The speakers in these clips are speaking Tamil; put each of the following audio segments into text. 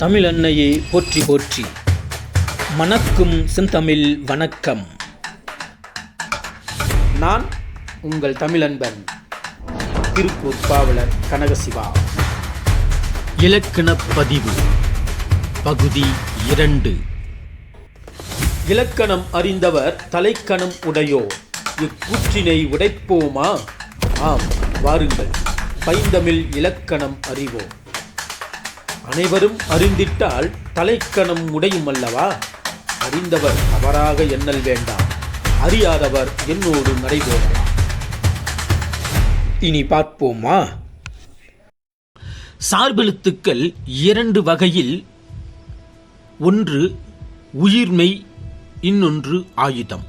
தமிழ் அன்னையே போற்றி போற்றி. மணக்கும் செந்தமிழ் வணக்கம். நான் உங்கள் தமிழன்பன் திருப்பூர் பாவலர் கனகசிவா. இலக்கணப் பதிவு பகுதி இரண்டு. இலக்கணம் அறிந்தவர் தலைக்கணம் உடையோர் இக்கூற்றினை உடைப்போமா? ஆம் வாருங்கள் பைந்தமிழ் இலக்கணம் அறிவோம். அனைவரும் அறிந்திட்டால் தலைக்கணம் உடையும் அல்லவா அறிந்தவர் அவராக எண்ணல் வேண்டாம். அறியாதவர் என்னோடு நடைபோகலாம் இனி பார்ப்போமா? சார்பெழுத்துக்கள் இரண்டு வகையில் ஒன்று உயிர்மெய் இன்னொன்று ஆயுதம்.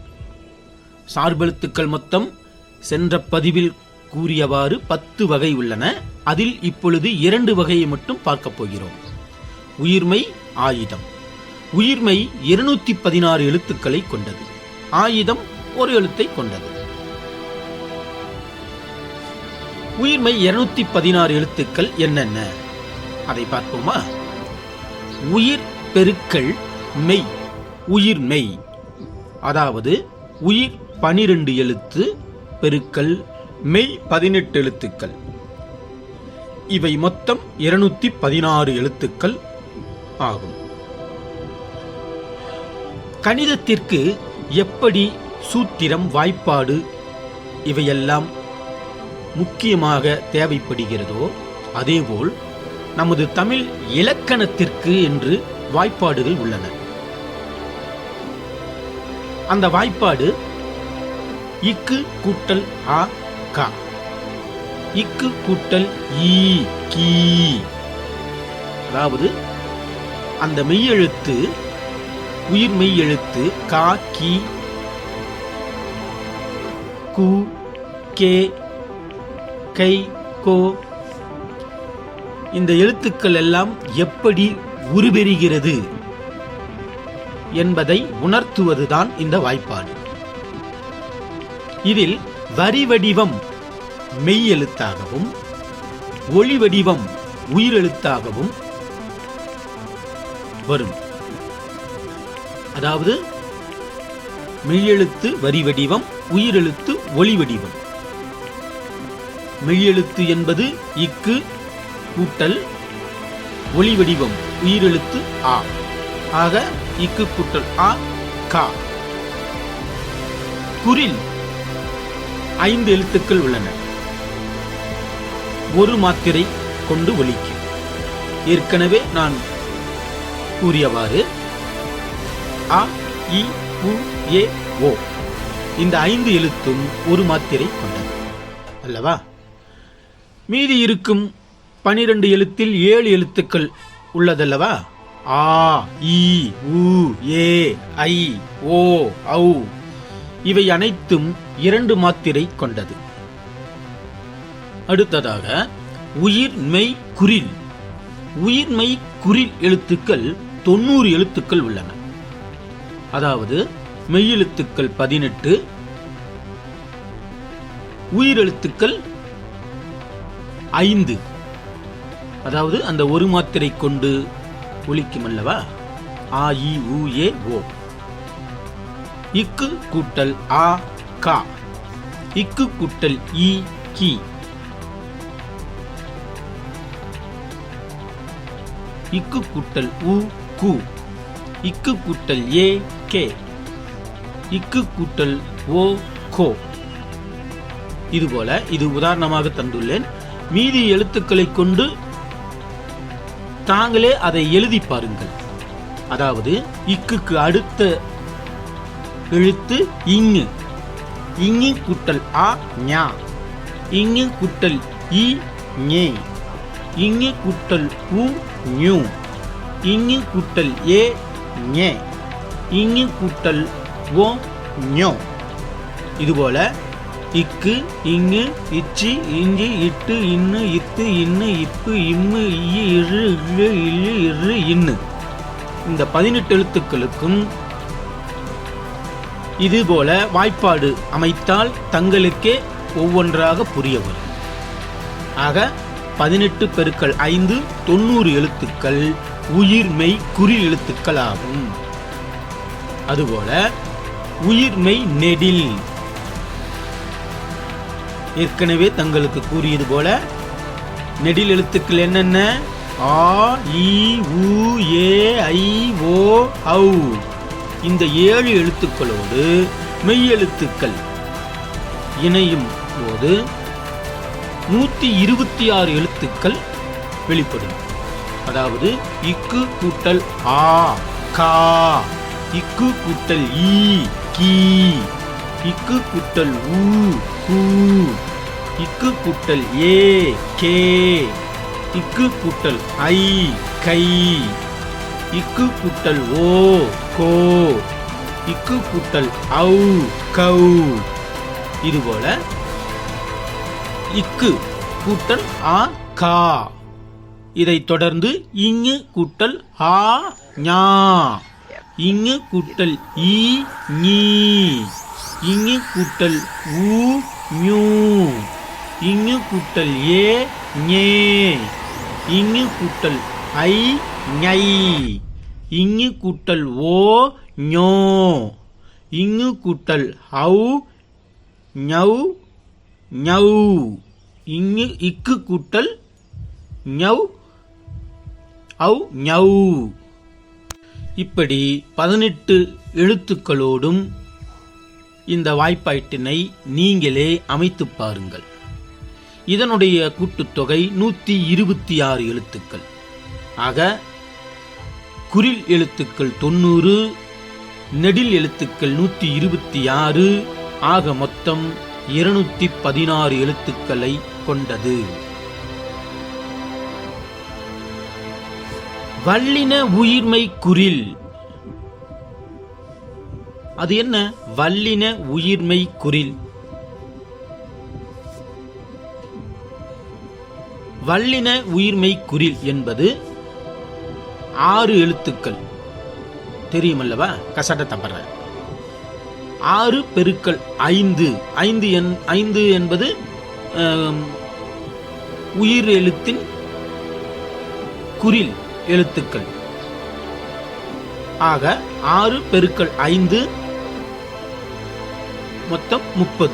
சார்பெழுத்துக்கள் மொத்தம் சென்ற பதிவில் கூறியவாறு பத்து வகை உள்ளன. அதில் இப்பொழுது இரண்டு வகையை மட்டும் பார்க்கப் போகிறோம். உயிர்மை ஆயுதம். உயிர்மை இருநூத்தி பதினாறு எழுத்துக்களை கொண்டது. ஆயுதம் ஒரு எழுத்தை கொண்டது. உயிர்மை இருநூத்தி பதினாறு எழுத்துக்கள் என்னென்ன? அதை பார்ப்போமா? உயிர் பெருக்கள் மெய். உயிர் மெய் அதாவது உயிர் பனிரெண்டு எழுத்து பெருக்கல் மெய் பதினெட்டு எழுத்துக்கள். இவை மொத்தம் இருநூத்தி பதினாறு எழுத்துக்கள் ஆகும். கணிதத்திற்கு எப்படி சூத்திரம் வாய்ப்பாடு இவையெல்லாம் முக்கியமாக தேவைப்படுகிறதோ அதேபோல் நமது தமிழ் இலக்கணத்திற்கு என்று வாய்ப்பாடுகள் உள்ளன. அந்த வாய்ப்பாடு இக்கு கூட்டல் ஆ கா. இக்கு கூட்டல் ஈ கீ. அதாவது அந்த மெய்யெழுத்து உயிர் மெய் எழுத்து கா கி கு கே கை கோ இந்த எழுத்துக்கள் எல்லாம் எப்படி உருபெறுகிறது என்பதை உணர்த்துவதுதான் இந்த வாய்ப்பாடு. இதில் வரி வடிவம் மெய்யெழுத்தாகவும் ஒளி வடிவம் உயிரெழுத்தாகவும் வரும். அதாவது மெய்யெழுத்து வரி வடிவம் உயிரெழுத்து ஒளி வடிவம். மெய்யெழுத்து என்பது இக்கு கூட்டல் ஒளி வடிவம் உயிரெழுத்து ஆ. ஆக இக்கு கூட்டல் ஆ கா. குரில் ஐந்து எழுத்துக்கள் உள்ளன. ஒரு மாத்திரை கொண்டு ஒலிக்கும். ஏற்கனவே நான் கூறியவாறு அ இ உ ஏ ஓ. இந்த ஐந்து எழுத்தும் ஒரு மாத்திரை கொண்டது. அல்லவா? மீதி இருக்கும் பனிரெண்டு எழுத்தில் ஏழு எழுத்துக்கள் உள்ளதல்லவா? ஆ இ உ ஏ ஐ ஓ ஔ. இவை அனைத்தும் இரண்டு மாத்திரை கொண்டது. அடுத்ததாக உயிர் மெய் குரில். உயிர் மெய் குரில் எழுத்துக்கள் தொண்ணூறு எழுத்துக்கள் உள்ளன. அதாவது மெய்யெழுத்துக்கள் பதினெட்டு உயிரெழுத்துக்கள் ஐந்து. அதாவது அந்த ஒரு மாத்திரை கொண்டு ஒலிக்கும் அல்லவா? ஆ இ உ ஏ ஓ. இக்கு கூட்டல் ஆ கா. இக்கு கூட்டல் இ கி. இக்கு கூட்டல் உ கு. இக்கு கூட்டல் ஏ கே. இக்கு கூட்டல் ஓ கோ. இதுபோல இது உதாரணமாக தந்துள்ளேன். மீதி எழுத்துக்களை கொண்டு தாங்களே அதை எழுதி பாருங்கள். அதாவது இக்குக்கு அடுத்த எழுத்து இங்கு. இங்கு குட்டல் ஆ ஞா. இங்கு குட்டல் இ ஞே. இங்கு குட்டல் உ ஞு. இங்கு கூட்டல் ஏ ஞே. இங்கு கூட்டல் ஓ ஞோ. இதுபோல இக்கு இங்கு இச்சி இஞ்சி இட்டு இன்னு இத்து இன்னு இப்பு இம்மு இ இரு இழு இழு இரு இன்னு. இந்த பதினெட்டு எழுத்துக்களுக்கும் இதுபோல வாய்ப்பாடு அமைத்தால் தங்களுக்கே ஒவ்வொன்றாக புரிய வரும். ஆக பதினெட்டு பெருக்கள் ஐந்து தொண்ணூறு எழுத்துக்கள். உயிர்மெய் குறில் எழுத்துக்கள் ஆகும் அதுபோல உயிர்மெய் நெடில். ஏற்கனவே தங்களுக்கு கூறியது போல நெடில் எழுத்துக்கள் என்னென்ன? ஆ இ உ ஏ ஐ ஓ ஔ. இந்த ஏழு எழுத்துக்களோடு மெய்யெழுத்துக்கள் இணையும் போது நூற்றி இருபத்தி ஆறு எழுத்துக்கள் வெளிப்படும். அதாவது இக்கு கூட்டல் ஆ கா. இக்கு கூட்டல் ஈ கீ. இக்கு கூட்டல் ஊ கூ. இக்கு கூட்டல் ஏ கே. இக்கு கூட்டல் ஐ கை. இக்கு கூட்டல் ஓ கோ. இக்கு கூட்டல் ஔ கௌ. இதுபோல இக்கு கூட்டல் ஆ கா. இதைத் தொடர்ந்து இங்கு கூட்டல் ஆ ஞா. இங்கு கூட்டல் ஈ நீ இங்கு கூட்டல் ஊ ஞூ. இங்கு கூட்டல் ஏ ஞே. இங்கு கூட்டல் ஐ ஞை. இங்கு கூட்டல் ஓ ஞோ. இங்கு கூட்டல் ஹவு ஞௌ ஞௌ. இங்கு இக்கு கூட்டல் ஞௌ ஔ ஞௌ. இப்படி பதினெட்டு எழுத்துக்களோடும் இந்த வாய்ப்பாட்டினை நீங்களே அமைத்துப் பாருங்கள். இதனுடைய கூட்டுத்தொகை நூற்றி இருபத்தி ஆறு எழுத்துக்கள். ஆக குறில் எழுத்துக்கள் தொண்ணூறு நெடில் எழுத்துக்கள் நூற்றி இருபத்தி ஆறு ஆக மொத்தம் இருநூற்றி பதினாறு எழுத்துக்களை கொண்டது. வல்லின உயிர்மை குறில். அது என்ன? வல்லின உயிர்மை குறில். வல்லின உயிர்மை குறில் என்பது ஆறு எழுத்துக்கள். தெரியுமல்லவா? கசட்ட தப்பற ஆறு பெருக்கள் ஐந்து. ஐந்து என் ஐந்து என்பது உயிர் எழுத்தின் குறில். எழுத்துக்கள். ஆக ஆறு பெருக்கள் ஐந்து மொத்தம் முப்பது.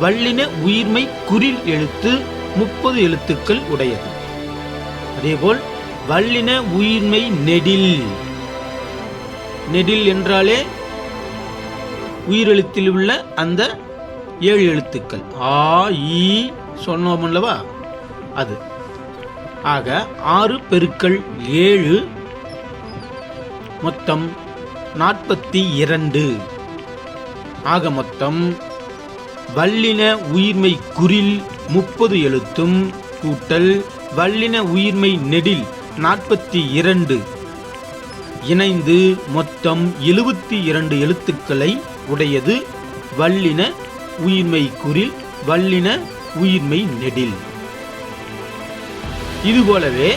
வல்லின உயிர்மை குறில் எழுத்து முப்பது எழுத்துக்கள் உடையது. அதேபோல் வல்லின உயிர்மை நெடில். நெடில் என்றாலே உயிரெழுத்தில் உள்ள அந்த ஏழு எழுத்துக்கள். ஆ ஈ சொன்னோம் அல்லவா? அது. ஆக ஆறு பெருக்கள் ஏழு மொத்தம் நாற்பத்தி இரண்டு. ஆக மொத்தம் வல்லின உயிர்மை குறில் முப்பது எழுத்தும் கூட்டல் வல்லின உயிர்மை நெடில் நாற்பத்தி இரண்டு. இணைந்து மொத்தம் எழுபத்தி இரண்டு எழுத்துக்களை உடையது வல்லின உயிர்மை குறில் வல்லின உயிர்மை நெடில். இதுபோலவே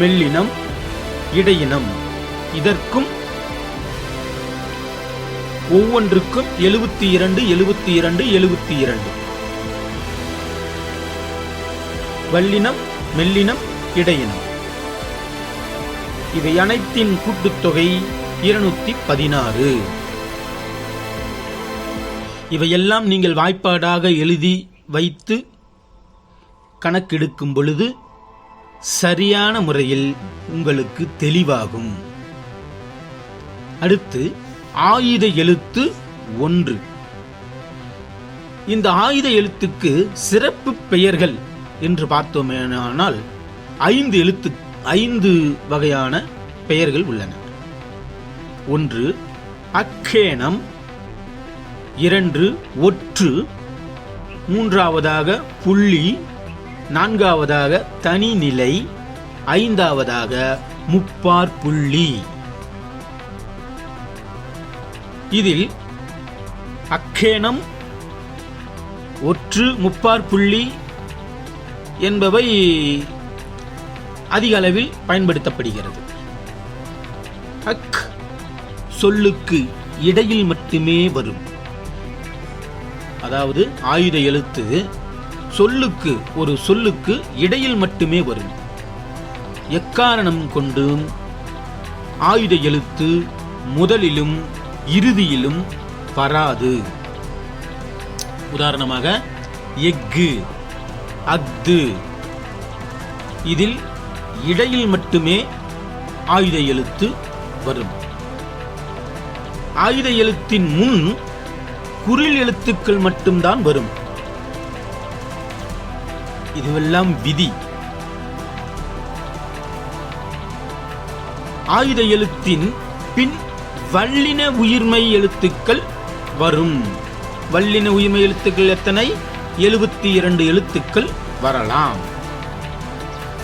மெல்லினம் இடையினம் இதற்கும் ஒவ்வொன்றுக்கும் எழுபத்தி இரண்டு எழுபத்தி இரண்டு எழுபத்தி இரண்டு. வல்லினம் மெல்லினம் இடையினம். இவை அனைத்தின் கூட்டுத்தொகை இருநூத்தி பதினாறு. இவையெல்லாம் நீங்கள் வாய்ப்பாடாக எழுதி வைத்து கணக்கெடுக்கும் பொழுது சரியான முறையில் உங்களுக்கு தெளிவாகும். அடுத்து ஆயுத எழுத்து ஒன்று. இந்த ஆயுத எழுத்துக்கு சிறப்பு பெயர்கள் என்று பார்த்தோமேனால் ஐந்து எழுத்து ஐந்து வகையான பெயர்கள் உள்ளன. ஒன்று அக்கேணம். இரண்டு ஒற்று. மூன்றாவதாக புள்ளி. நான்காவதாக தனிநிலை ஐந்தாவதாக முப்பார் புள்ளி. இதில் அக்கேனம் ஒற்று முப்பார் புள்ளி என்பவை அதிக அளவில் பயன்படுத்தப்படுகிறது. அக் சொல்லுக்கு இடையில் மட்டுமே வரும். அதாவது ஆயுத எழுத்து சொல்லுக்கு ஒரு சொல்லுக்கு இடையில் மட்டுமே வரும். எக்காரணம் கொண்டும் ஆயுத எழுத்து முதலிலும் இறுதியிலும் வராது. உதாரணமாக எஃகு அஃது. இதில் இடையில் மட்டுமே ஆயுத எழுத்து வரும். ஆயுத எழுத்தின் முன் குறில் எழுத்துக்கள் மட்டும்தான் வரும். இதுவெல்லாம் விதி. ஆயுத எழுத்தின் பின் வல்லின உயிர்மை எழுத்துக்கள் வரும். வல்லின உயிர்மை எழுத்துக்கள் எத்தனை? எழுபத்தி இரண்டு எழுத்துக்கள் வரலாம்.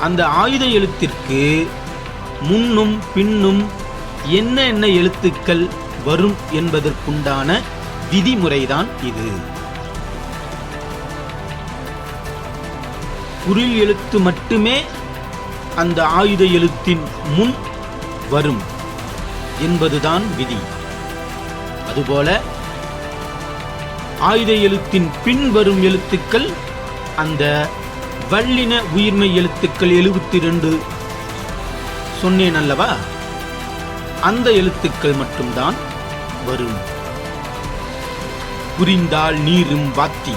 அந்த ஆயுத எழுத்திற்கு முன்னும் பின்னும் என்ன என்ன எழுத்துக்கள் வரும் என்பதற்குண்டான விதிமுறைதான் இது. குறில் எழுத்து மட்டுமே அந்த ஆயுத எழுத்தின் முன் வரும் என்பதுதான் விதி. அதுபோல ஆயுத எழுத்தின் பின் வரும் எழுத்துக்கள் அந்த வல்லின உயிர்மை எழுத்துக்கள் எழுபத்தி ரெண்டு சொன்னேன் அல்லவா? அந்த எழுத்துக்கள் மட்டும்தான் வரும். புரிந்தால் நீரும் வாத்தி.